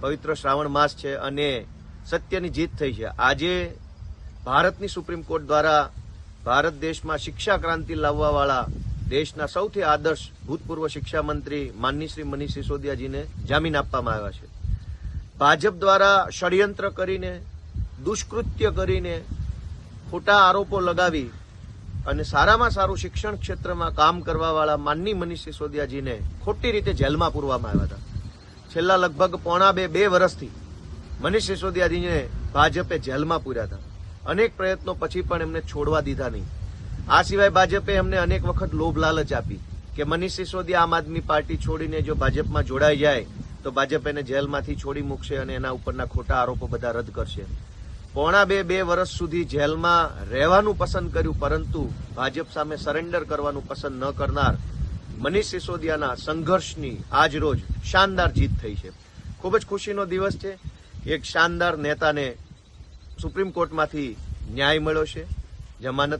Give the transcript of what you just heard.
પવિત્ર શ્રાવણ માસ છે અને સત્યની જીત થઈ છે. આજે ભારતની સુપ્રીમ કોર્ટ દ્વારા ભારત દેશમાં શિક્ષા ક્રાંતિ લાવવાવાળા દેશના સૌથી આદર્શ ભૂતપૂર્વ શિક્ષા મંત્રી માનની શ્રી મનીષ સિસોદિયાજીને જામીન આપવામાં આવ્યા છે. ભાજપ દ્વારા ષડયંત્ર કરીને, દુષ્કૃત્ય કરીને ખોટા આરોપો લગાવી અને સારામાં સારું શિક્ષણ ક્ષેત્રમાં કામ કરવાવાળા માનની મનીષ સિસોદિયાજીને ખોટી રીતે જેલમાં પૂરવામાં આવ્યા હતા. છેલ્લા લગભગ પોણા બે બે વર્ષથી મનીષ સિસોદિયાજીને ભાજપે જેલમાં પૂર્યા હતા. અનેક પ્રયત્નો પછી પણ એમને છોડવા દીધા નહીં. આ સિવાય ભાજપે એમને અનેક વખત લોભ લાલચ આપી કે મનીષ સિસોદિયા આમ આદમી પાર્ટી છોડીને જો ભાજપમાં જોડાઈ જાય, તો ભાજપ એને જેલમાંથી છોડી મૂકશે અને એના ઉપરના ખોટા આરોપો બધા રદ કરશે. પોણા બે બે વર્ષ સુધી જેલમાં રહેવાનું પસંદ કર્યું, પરંતુ ભાજપ સામે સરેન્ડર કરવાનું પસંદ ન કરનાર મનીષ સિસોદિયાના સંઘર્ષની આજ રોજ શાનદાર જીત થઈ છે. ખૂબ જ ખુશીનો દિવસ છે. એક શાનદાર નેતાને સુપ્રીમ કોર્ટમાંથી ન્યાય મળ્યો છે. જમાનત